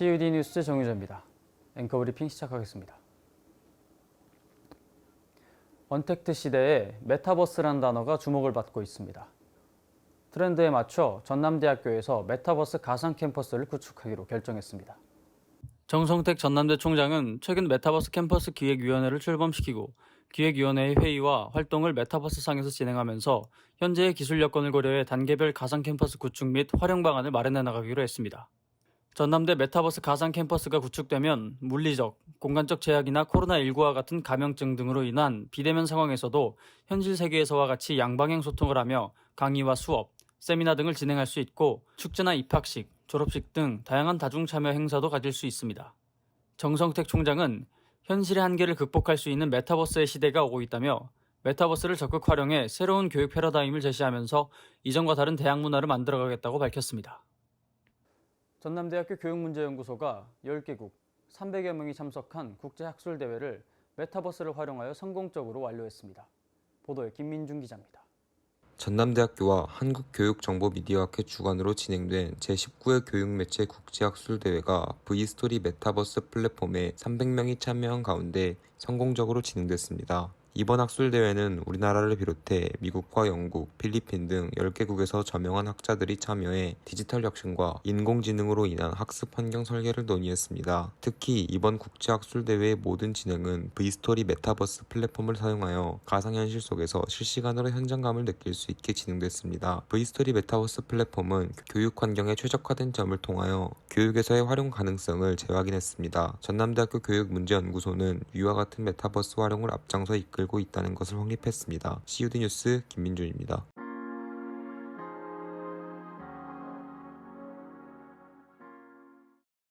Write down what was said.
CUD 뉴스 정유정입니다. 앵커 브리핑 시작하겠습니다. 언택트 시대에 메타버스란 단어가 주목을 받고 있습니다. 트렌드에 맞춰 전남대학교에서 메타버스 가상 캠퍼스를 구축하기로 결정했습니다. 정성택 전남대 총장은 최근 메타버스 캠퍼스 기획위원회를 출범시키고 기획위원회의 회의와 활동을 메타버스 상에서 진행하면서 현재의 기술 여건을 고려해 단계별 가상 캠퍼스 구축 및 활용 방안을 마련해 나가기로 했습니다. 전남대 메타버스 가상 캠퍼스가 구축되면 물리적, 공간적 제약이나 코로나19와 같은 감염증 등으로 인한 비대면 상황에서도 현실 세계에서와 같이 양방향 소통을 하며 강의와 수업, 세미나 등을 진행할 수 있고 축제나 입학식, 졸업식 등 다양한 다중 참여 행사도 가질 수 있습니다. 정성택 총장은 현실의 한계를 극복할 수 있는 메타버스의 시대가 오고 있다며 메타버스를 적극 활용해 새로운 교육 패러다임을 제시하면서 이전과 다른 대학 문화를 만들어가겠다고 밝혔습니다. 전남대학교 교육문제연구소가 10개국 300여 명이 참석한 국제학술대회를 메타버스를 활용하여 성공적으로 완료했습니다. 보도에 김민중 기자입니다. 전남대학교와 한국교육정보미디어학회 주관으로 진행된 제19회 교육매체 국제학술대회가 V스토리 메타버스 플랫폼에 300명이 참여한 가운데 성공적으로 진행됐습니다. 이번 학술대회는 우리나라를 비롯해 미국과 영국, 필리핀 등 10개국에서 저명한 학자들이 참여해 디지털 혁신과 인공지능으로 인한 학습 환경 설계를 논의했습니다. 특히 이번 국제학술대회의 모든 진행은 V스토리 메타버스 플랫폼을 사용하여 가상현실 속에서 실시간으로 현장감을 느낄 수 있게 진행됐습니다. V스토리 메타버스 플랫폼은 교육 환경에 최적화된 점을 통하여 교육에서의 활용 가능성을 재확인했습니다. 전남대학교 교육문제연구소는 위와 같은 메타버스 활용을 앞장서 이끌 고 있다는 것을 확립했습니다. CUD 뉴스 김민준입니다.